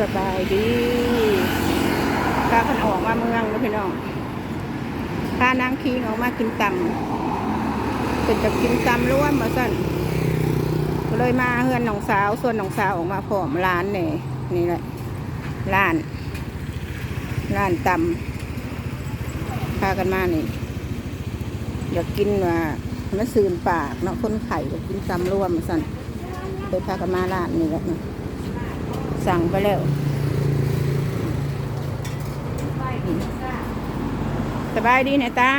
สบายดีพากันออกมาเมืองแล้วพี่น้องพานางคิงออกมากินตำเป็นจะกินตำร่วมมาสั่นก็เลยมาเฮือนน้องสาว ส่วนน้องสาวออกมาพร้อมร้านนี่นี่แหละร้านร้านตำพากันมานี่อยากกินว่ามันซืนปากเนาะคนไข่อยากกินตำร่วมมาสั่นเลยพากันมาร้านนี่แหละ สั่งไปแล้วสบายดีนะตา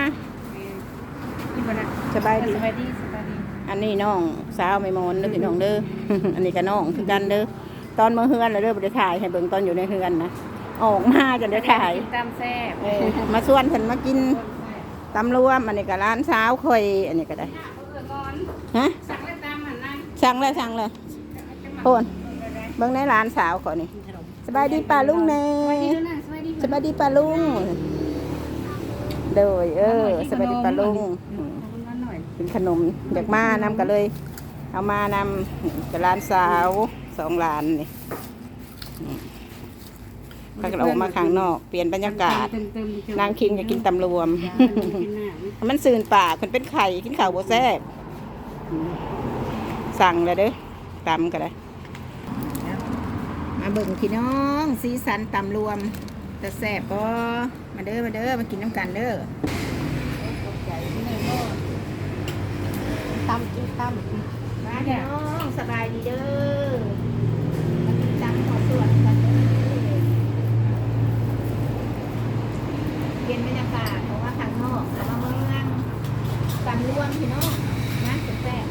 สบายดี สบายดี สบายดี อันนี้น้องสาวไม่มอนเด้อพี่น้องเด้อ อันนี้ก็น้องคือกันเด้อ ตอนมาเฮือนแล้วเด้อบ่ได้ถ่ายให้เบิ่งตอนอยู่ในเฮือนนะ ออกมาจนได้ถ่ายกินตามแซ่บเออมาส่วนฉันมากินตำรวมอันนี้ก็ร้านสาวคอย อันนี้ก็ได้เออก่อนฮะสั่งเลยตามมันนั่นสั่งแล้วสั่งแล้วโอน เบิ่งในร้านสาวก่อนนี่สบายดีป้าลุงเน่สบายดีด้วยนะสบายดีสบายดีป้าลุงโดยเออสบายดีป้าลุงอืมขอบคุณมากหน่อยเป็นขนมอยากมานำกันเลย เอามานำกับร้านสาวสองร้านนี่อืมพากันออกมาข้างนอก เปลี่ยนบรรยากาศเติมเติมเติมนางคิงอยากกินตำรวมกินหน้ามันสื่นปากมันเป็นไข่กินข้าวบ่แซ่บอืมสั่งเลยเด้อตำกันเลย มาเบิ่งพี่น้องสีสันตำรวมจะแซ่บบ่มาเด้อมาเด้อมากินน้ำกันเด้อตำกินตำมาพี่น้องสบายดีเด้อมากินตำขอส่วนกันเด้อเปลี่ยนบรรยากาศเพราะว่าข้างนอกแล้วมาเมืองตำรวมพี่น้องนะแซ่บ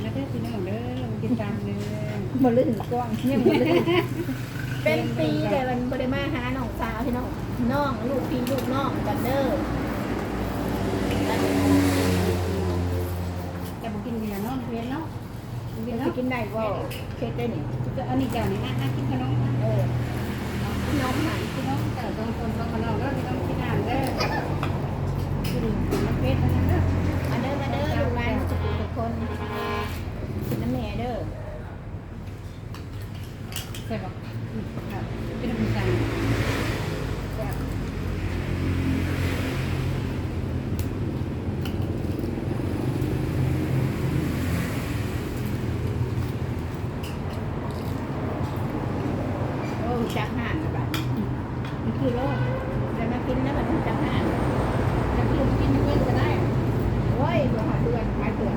แล้วเด้อพี่น้องเด้อกินตามเลย มาลื่นกว้างเนี่ยมาลื่นเป็นปีเลยมันบริมาหาน้องสาวพี่น้องน้องลูกพี่ลูกน้องกันเด้อจะมากินเบียร์เนาะเบียร์เนาะเบียร์จะเนาะกินได้บ่เค็ดได้นี่อันนี้เจ้านี่นะกินขนมเออขน้องหันพี่น้องเจ้างคนต้องขนมแล้วพี่น้องกินน้ำเด้อกินน้ำเพชรนั่นเด้อมาเด้อมาเด้อลูกหลานทุกคนกินน้ำแม่เด้อ ใช่ปะครับเป็นน้ำตาล โอ้จักห่านนะบัดมันคือโลกแต่มากินนะบัดมันจักห่าน จะกินกินเพื่อนก็ได้ โอ้ยตัวหาเดือนหายเดือน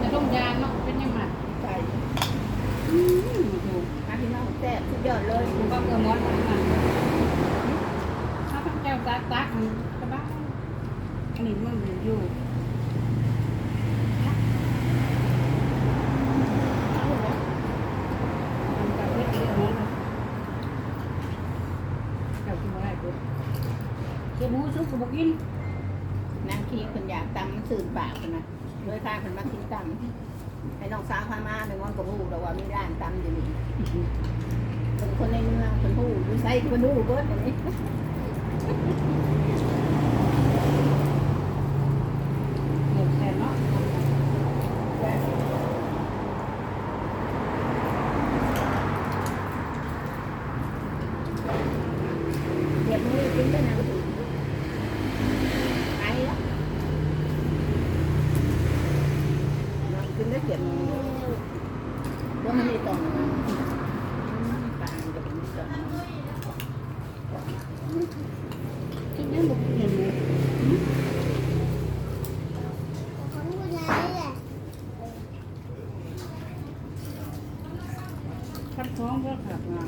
จะต้มยางเนาะเป็นยังไง ใส่ อืมถูก มาพี่น้องแซ่บสุดยอดเลย ถูกก็เกลือมอสมาถ้าพระเจ้าตักตักมันก็บ้าอันนี้มันอยู่มันกับเพชรเยอะนะเจ้ากินอะไรปุ๊บ เจ้าหมูซุปกับกินนางคีคนอยากตำมันสื่นปากคนนะด้วยพาคนมากินตำให้น้องสาวพามาเป็นงอนกับผู้แต่ว่ามีร้านตำอยู่นี่เป็นคนในเมืองคนผู้ดูใส่คนผู้เบิร์ดอย่างนี้ หมดแทนเนาะ เดี๋ยวมือกินด้วยนะไปแล้ว น้องกินได้เก็บมือว่ามันม่ตรงนะปากมันจะเป็นตรงกินได้หมดเห็นเลยขั้นฟ้องก็ขับมา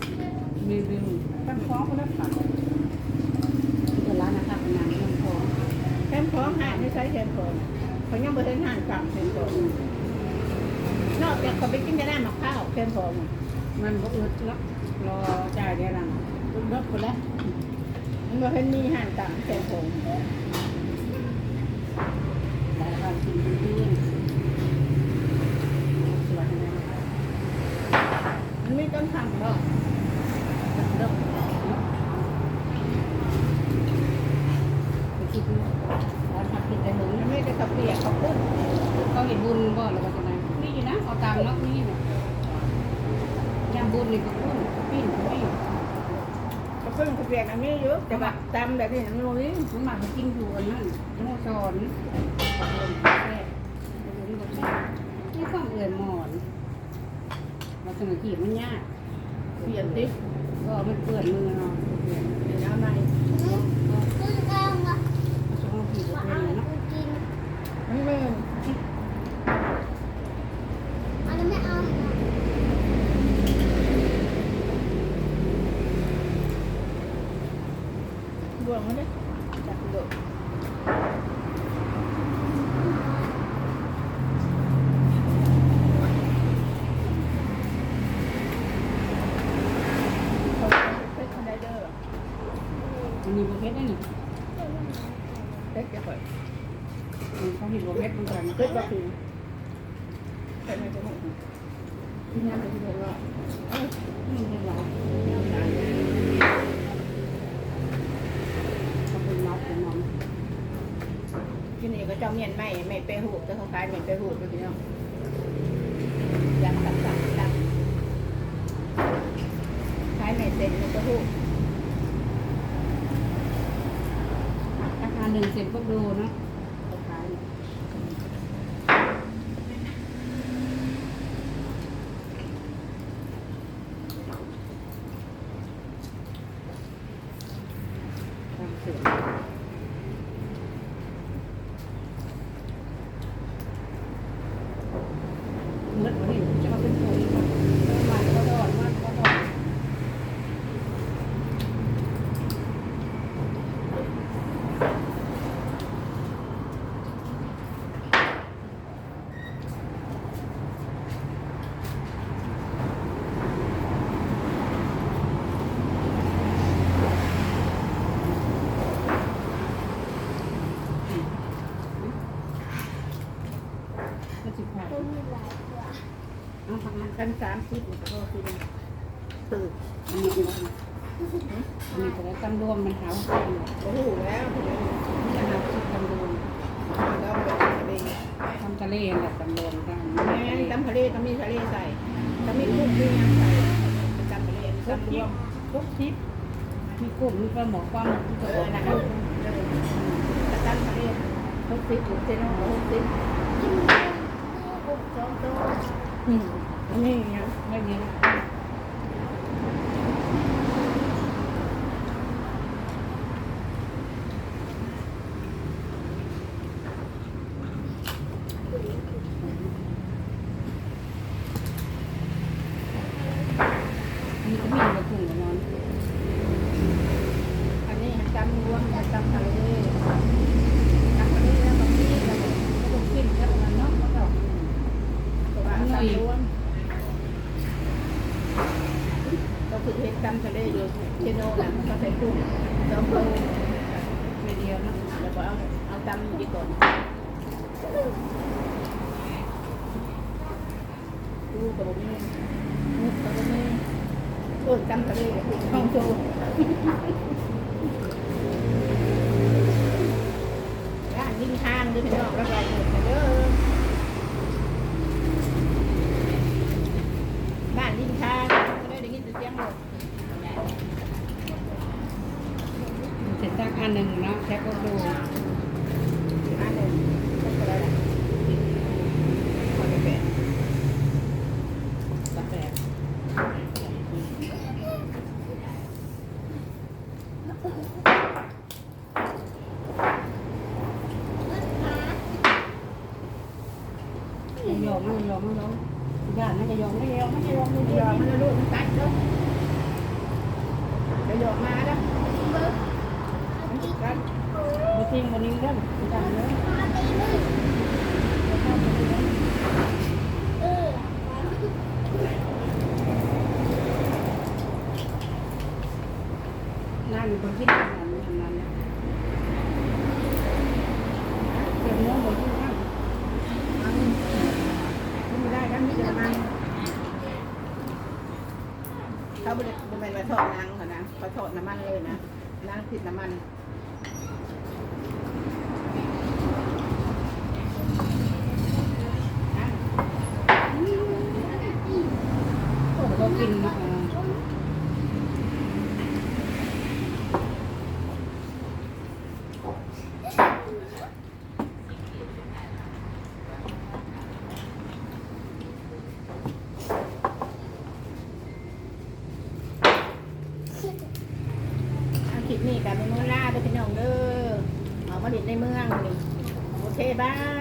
รีวิวขั้นฟ้องก็ได้ขับเดี๋ยวร้านนะครับงานขั้นฟ้องแคมพร้อมห่านไม่ใช้แคมพร้อมเขายังไม่ได้ห่านกลับแคมพร้อม นอกจากเขาไปกินได้น้มะพร้าวแคมพร้อมมันก็อึดแล้วรอจ่ายเดี๋ยวหลังอึดรถไปแล้วมันบ่เห็นมีห่านต่างแคมพร้อมแต่การกินดีสวัสดีนะมันมีต้นทำบ่เลิกไปคิดดูร้านผัดผิดแต่หนึ่งมันไม่ได้ขับเปียกขับปุ้นเขาเห็นบุญบ่หรือว่าจะไงนี่ อยู่นะเขาตามนักนี่เนี่ยยำบุญนี่ก็ปุ้นปิ้นปิ้นก็เพิ่งเขาเปลี่ยนอันนี้เยอะแต่ว่าตำแบบนี้มันรู้นี่มันมากินอยู่อันนั้นโมซอนขอบคุณแซ่บขอบคุณแซ่บนี่ความเอื่อยหมอนมาสมัยกี่มันยากเปลี่ยนติ๊กก็มันเปื่อนมือเนาะเปลี่ยนเปลี่ยนเอาใหม่ ก็สองผีก็เป็นเลยเนาะ มันไม่ บวงมันได้จับเดือดเขาเป็นคนได้เด้อมันมีโบ ที่นี่ก็เจ้าเมียนไม่ไม่ไปหูแต่เขาขายไม่ไปหูไปพี่น้องยากตัดตัดตัดขายไม่เสร็จมันก็หูราคาหนึ่งเซนพวกดูเนาะขายตามเสือเมื่อวันนี้จะมาเป็นปุ๋ยค่ะมาก็ดอนมาก็ดอน ก็สิบแปด เอาทำงานกันสามสิบมันก็คือตื่นอันนี้ก็อันนี้แต่ละตำรวมมันหาว่าเป็นโอ้โหแล้วพี่น้องจะหาสิบตำรวมแล้วไปทะเลทำทะเลแหละตำรวมกันแม่ตำทะเลต้องมีทะเลใส่ต้องมีกุ้งมีน้ำใส่ตำทะเลตำรวมทุกทิปมีกุ้งมีปลาหมอความมีกเอระอบอกนะนะคครัรับบตำทะเลหกสิบหกสิบหกสิบอืมนี่ไง เยอะมีก็มีกระกุ้งกับนอน อันนี้ตำรวมตำทะเลตำทะเลแล้วก็มีแล้วก็ ก็ต้องขึ้นแล้วกันเนาะก็ต้อง ตัวตำรวมก็คือเห็ดตำทะเลอยู่เจโน่แหละมันก็ใส่กุ้งแล้วก็ ไม่เดียวเนาะ แล้วก็เอาเอาตำดีก่อนดูกับผมนี่มุกกับผมนี่โอ้ยตำทะเลห้องโจร้านยิ่งทางด้วยพี่น้องแล้วก็หมดมาเด้อบ้านยิ่งทางก็ได้ได้ยิน เสร็จตั้งอันหนึ่งเนาะแค่ก็ดูอันหนึ่งก็ได้ละขอไปแปะกาแฟยอมไม่ยอมไม่ ยอมญาติไม่จะยอมไม่ยอมไม่จะยอมไม่หยยออกมมันลูกมันกัดเด้อจะหยอกมาเด้อมันกัดบุตริงวันนี้เรื่องจังเลยนั่งอยู่บนที่นั่งนั้นนั้นเดี๋ยวน้องบอกที่นั่ง มันไม่ได้กันมีแต่มันเขาไม่ได้ไม่ได้มา ทอดนางเหรอนะขอโทษน้ำมันเลยนะนางผิดน้ำมันนะ กินเอ่อ อาคลิปนี้กับเมนูล่าเด้อพี่น้องเด้